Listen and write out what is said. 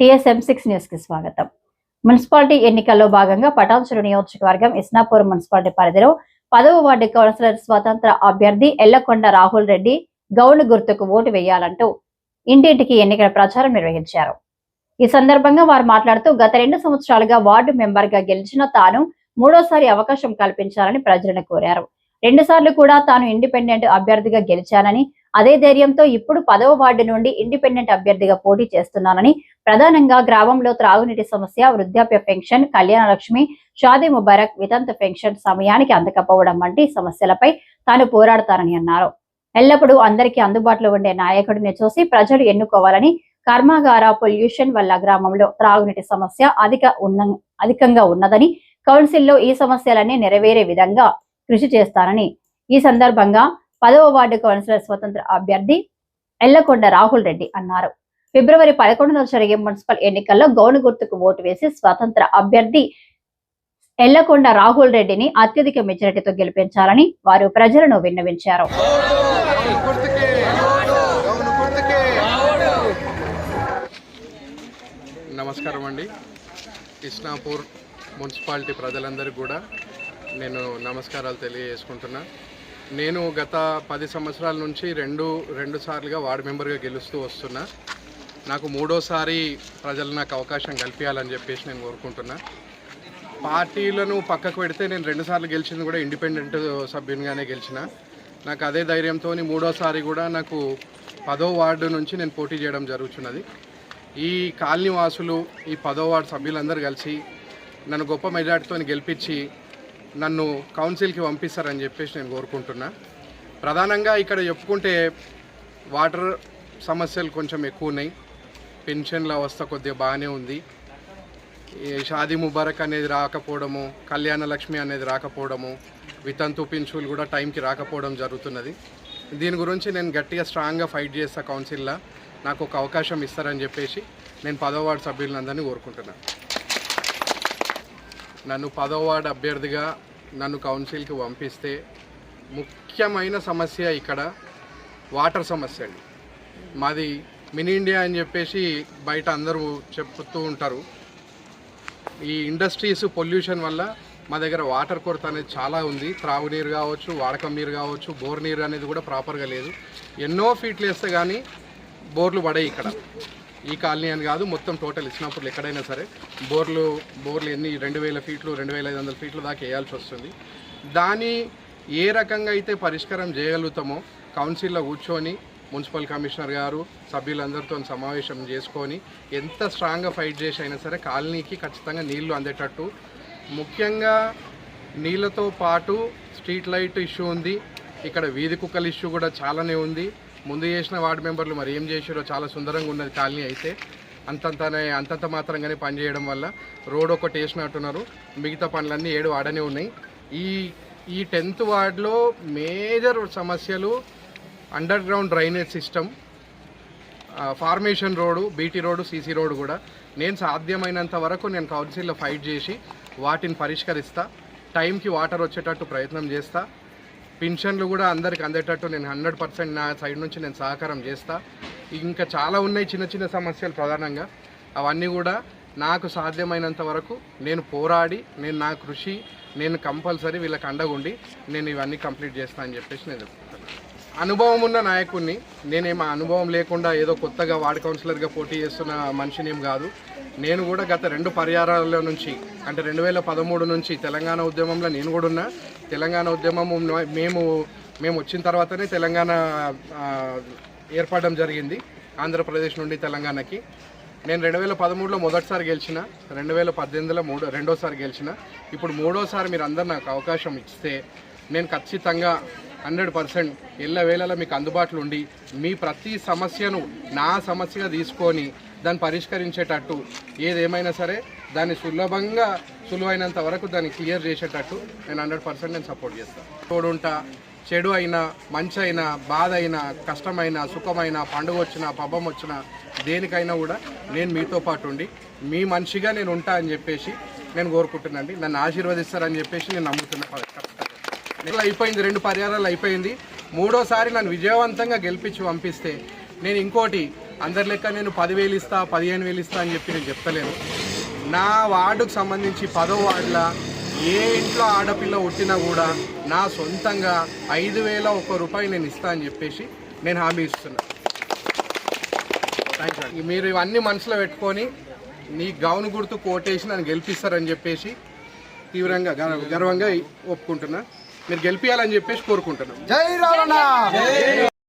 TSM six న్యూస్కి స్వాగతం. Municipality ఎన్నికల్లో భాగంగా పటాన్చెరు నియోజకవర్గం ఇస్నాపూర్ మున్సిపాలిటీ పరిధిలో పదవ వార్డు కౌన్సిలర్ స్వతంత్ర అభ్యర్థి ఎల్లకొండ రాహుల్ రెడ్డి గౌను గుర్తుకు ఓటు వేయాలంటూ ఇంటింటికి ఎన్నికల ప్రచారం నిర్వహించారు. ఈ సందర్భంగా వారు మాట్లాడుతూ గత రెండు సంవత్సరాలుగా వార్డు మెంబర్గా గెలిచిన తాను మూడోసారి అవకాశం కల్పించాలని ప్రజలను కోరారు. రెండు సార్లు కూడా తాను ఇండిపెండెంట్ అభ్యర్థిగా గెలిచానని అదే ధైర్యంతో ఇప్పుడు పదవ వార్డు నుండి ఇండిపెండెంట్ అభ్యర్థిగా పోటీ చేస్తున్నానని ప్రధానంగా గ్రామంలో త్రాగునీటి సమస్య వృద్ధాప్య పెన్షన్ కళ్యాణ లక్ష్మి షాదీ ముబారక్ వితంతు పెన్షన్ సమయానికి అందకపోవడం వంటి సమస్యలపై తాను పోరాడతానని అన్నారు. ఎల్లప్పుడూ అందరికీ అందుబాటులో ఉండే నాయకుడిని చూసి ప్రజలు ఎన్నుకోవాలని కర్మాగార పొల్యూషన్ వల్ల గ్రామంలో త్రాగునీటి సమస్య అధిక ఉన్న అధికంగా ఉన్నదని కౌన్సిల్లో ఈ సమస్యలన్నీ నెరవేరే విధంగా కృషి చేస్తారని. ఈ సందర్భంగా పదవ వార్డు కౌన్సిలర్ స్వతంత్ర అభ్యర్థి ఎల్లకొండ రాహుల్ రెడ్డి అన్నారు. ఫిబ్రవరి పదకొండున జరిగే మున్సిపల్ ఎన్నికల్లో గౌను గుర్తుకు ఓటు వేసి స్వతంత్ర అభ్యర్థి ఎల్లకొండ రాహుల్ రెడ్డిని అత్యధిక మెజారిటీతో గెలిపించాలని వారు ప్రజలను విన్నవించారు. నమస్కారం అండి. కృష్ణాపూర్ మున్సిపాలిటీ ప్రజలందరికీ కూడా నేను నమస్కారాలు తెలియజేసుకుంటున్నా. నేను గత పది సంవత్సరాల నుంచి రెండు రెండు సార్లుగా వార్డు మెంబర్గా గెలుస్తూ వస్తున్నా. నాకు మూడోసారి ప్రజలు నాకు అవకాశం కల్పించాలని చెప్పేసి నేను కోరుకుంటున్నా. పార్టీలను పక్కకు పెడితే నేను రెండుసార్లు గెలిచింది కూడా ఇండిపెండెంట్ సభ్యునిగానే గెలిచిన. నాకు అదే ధైర్యంతో మూడోసారి కూడా నాకు పదో వార్డు నుంచి నేను పోటీ చేయడం జరుగుతున్నది ఈ కాలనీ వాసులు ఈ పదో వార్డు సభ్యులందరూ కలిసి నన్ను గొప్ప మెజార్టీతో గెలిపించి నన్ను కౌన్సిల్కి పంపిస్తారని చెప్పేసి నేను కోరుకుంటున్నా. ప్రధానంగా ఇక్కడ చెప్పుకుంటే వాటర్ సమస్యలు కొంచెం ఎక్కువ ఉన్నాయి. పెన్షన్ల అవస్థ కొద్దిగా బాగానే ఉంది. ఈ షాదీ ముబారక్ అనేది రాకపోవడము కళ్యాణ లక్ష్మి అనేది రాకపోవడము వితంతు పెన్షన్లు కూడా టైంకి రాకపోవడం జరుగుతున్నది. దీని గురించి నేను గట్టిగా స్ట్రాంగ్గా ఫైట్ చేస్తా కౌన్సిల్లో. నాకు ఒక అవకాశం ఇస్తారని చెప్పేసి నేను పదో వార్డు సభ్యులందరినీ కోరుకుంటున్నాను నన్ను పదో వార్డు అభ్యర్థిగా నన్ను కౌన్సిల్కి పంపిస్తే ముఖ్యమైన సమస్య ఇక్కడ వాటర్ సమస్య అండి. మాది మినీ ఇండియా అని చెప్పేసి బయట అందరూ చెప్తూ ఉంటారు. ఈ ఇండస్ట్రీస్ పొల్యూషన్ వల్ల మా దగ్గర వాటర్ కొరత అనేది చాలా ఉంది. త్రాగునీరు కావచ్చు వాడకం నీరు కావచ్చు బోర్ నీరు అనేది కూడా ప్రాపర్గా లేదు. ఎన్నో ఫీట్లు వేస్తే కానీ బోర్లు పడాయి ఇక్కడ. ఈ కాలనీ అని కాదు మొత్తం టోటల్ ఇచ్చినప్పుడు ఎక్కడైనా సరే బోర్లు బోర్లు ఎన్ని రెండు వేల ఫీట్లు రెండు వేల ఐదు వందల ఫీట్లు దాకా వేయాల్సి వస్తుంది. దాని ఏ రకంగా అయితే పరిష్కారం చేయగలుగుతామో కౌన్సిల్లో కూర్చొని మున్సిపల్ కమిషనర్ గారు సభ్యులందరితో సమావేశం చేసుకొని ఎంత స్ట్రాంగ్గా ఫైట్ చేసి అయినా సరే కాలనీకి ఖచ్చితంగా నీళ్ళు అందేటట్టు. ముఖ్యంగా నీళ్ళతో పాటు స్ట్రీట్ లైట్ ఇష్యూ ఉంది. ఇక్కడ వీధి కుక్కల ఇష్యూ కూడా చాలానే ఉంది. ముందు చేసిన వార్డు మెంబర్లు మరి ఏం చేసారో చాలా సుందరంగా ఉన్నది కాలనీ అయితే. అంతంతనే అంతంత మాత్రంగానే పనిచేయడం వల్ల రోడ్ ఒకటి వేసినట్టున్నారు. మిగతా పనులన్నీ ఏడు వాడనే ఉన్నాయి. ఈ ఈ టెన్త్ వార్డులో మేజర్ సమస్యలు underground drainage system formation road BT road CC road కూడా. నేను సాధ్యమైనంత వరకు నేను కౌన్సిల్లో ఫైట్ చేసి వాటిని పరిష్కరిస్తా. టైంకి వాటర్ వచ్చేటట్టు ప్రయత్నం చేస్తా. పింఛన్లు కూడా అందరికి అందేటట్టు నేను హండ్రెడ్ పర్సెంట్ నా సైడ్ నుంచి నేను సహకారం చేస్తా. ఇంకా చాలా ఉన్నాయి చిన్న చిన్న సమస్యలు ప్రధానంగా. అవన్నీ కూడా నాకు సాధ్యమైనంత వరకు నేను పోరాడి నేను నా కృషి నేను కంపల్సరీ వీళ్ళకి అండగుండి నేను ఇవన్నీ కంప్లీట్ చేస్తా అని చెప్పేసి నేను అనుభవం ఉన్న నాయకుడిని నేనేం అనుభవం లేకుండా ఏదో కొత్తగా వార్డ్ కౌన్సిలర్గా పోటీ చేస్తున్న మనిషినేం కాదు. నేను కూడా గత రెండు పర్యాలలో నుంచి అంటే రెండు వేల పదమూడు నుంచి తెలంగాణ ఉద్యమంలో నేను కూడా ఉన్నా. తెలంగాణ ఉద్యమం మేము మేము వచ్చిన తర్వాతనే తెలంగాణ ఏర్పడడం జరిగింది ఆంధ్రప్రదేశ్ నుండి తెలంగాణకి. నేను రెండు వేల పదమూడులో మొదటిసారి గెలిచిన రెండు వేల పద్దెనిమిదిలో మూడో రెండోసారి గెలిచిన. ఇప్పుడు మూడోసారి మీరు అందరు నాకు అవకాశం ఇస్తే నేను ఖచ్చితంగా హండ్రెడ్ పర్సెంట్ ఎల్ల వేళలా మీకు అందుబాటులో ఉండి మీ ప్రతి సమస్యను నా సమస్యగా తీసుకొని దాన్ని పరిష్కరించేటట్టు ఏదేమైనా సరే దాన్ని సులభంగా సులువైనంత వరకు దాన్ని క్లియర్ చేసేటట్టు నేను హండ్రెడ్ పర్సెంట్ నేను సపోర్ట్ చేస్తాను తోడుంటా చెడు అయినా మంచి అయినా బాధ అయినా కష్టమైన సుఖమైన పండుగ వచ్చినా పబ్బం వచ్చినా దేనికైనా కూడా నేను మీతో పాటు ఉండి మీ మనిషిగా నేను ఉంటా అని చెప్పేసి నేను కోరుకుంటున్నాండి నన్ను ఆశీర్వదిస్తారని చెప్పేసి నేను నమ్ముతున్నా నెల అయిపోయింది రెండు పర్యాలు అయిపోయింది. మూడోసారి నన్ను విజయవంతంగా గెలిపించి పంపిస్తే నేను ఇంకోటి అందరి లెక్క నేను పదివేలు ఇస్తా పదిహేను వేలు ఇస్తా అని చెప్పి నేను చెప్తలేను. నా వార్డుకు సంబంధించి పదో వార్డుల ఏ ఇంట్లో ఆడపిల్ల పుట్టినా కూడా నా సొంతంగా ఐదు వేల ఒక్క రూపాయి నేను ఇస్తా అని చెప్పేసి నేను హామీ ఇస్తున్నా. థ్యాంక్ యూ మీరు ఇవన్నీ మనసులో పెట్టుకొని నీ గౌను గుర్తు కోటేసి నన్ను గెలిపిస్తారని చెప్పేసి తీవ్రంగా గర్వ- గర్వంగా ఒప్పుకుంటున్నా. మీరు గెలిపించాలని చెప్పేసి కోరుకుంటున్నాను జై రావణ